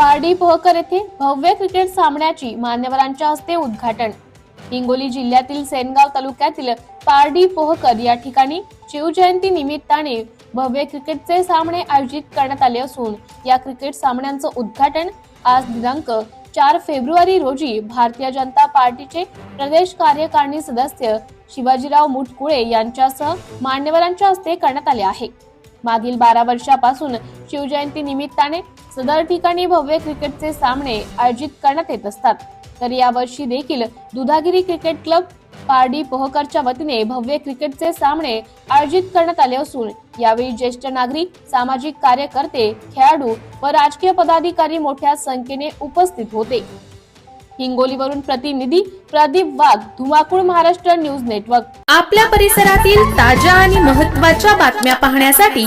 पारडी भोकर येथे भव्य क्रिकेट सामन्याची मान्यवरांच्या हस्ते उद्घाटन. हिंगोली जिल्ह्यातील सेनगाव तालुक्यातील पारडी पोहकर या ठिकाणी शिवजयंती निमित्ताने भव्य क्रिकेटचे सामने आयोजित करण्यात आले असून या क्रिकेट सामन्यांचं उद्घाटन आज दिनांक चार फेब्रुवारी रोजी भारतीय जनता पार्टीचे प्रदेश कार्यकारिणी सदस्य शिवाजीराव मुटकुळे यांच्यासह मान्यवरांच्या हस्ते करण्यात आले आहे. मागील बारा वर्षापासून शिवजयंती निमित्ताने सदर ठिकाणी भव्य क्रिकेटचे सामने आयोजित करण्यात येत असतात. तर यावर्षी देखील दुधागिरी क्रिकेट क्लब पारडी पोहकरच्या वतीने भव्य क्रिकेटचे सामने आयोजित करण्यात आले असून यावेळी ज्येष्ठ नागरिक सामाजिक कार्यकर्ते खेळाडू व राजकीय पदाधिकारी मोठ्या संख्येने उपस्थित होते. हिंगोलीवरून प्रतिनिधी प्रदीप वाघ धुमाकूळ महाराष्ट्र न्यूज नेटवर्क. आपल्या परिसरातील ताज्या आणि महत्त्वाच्या बातम्या पाहण्यासाठी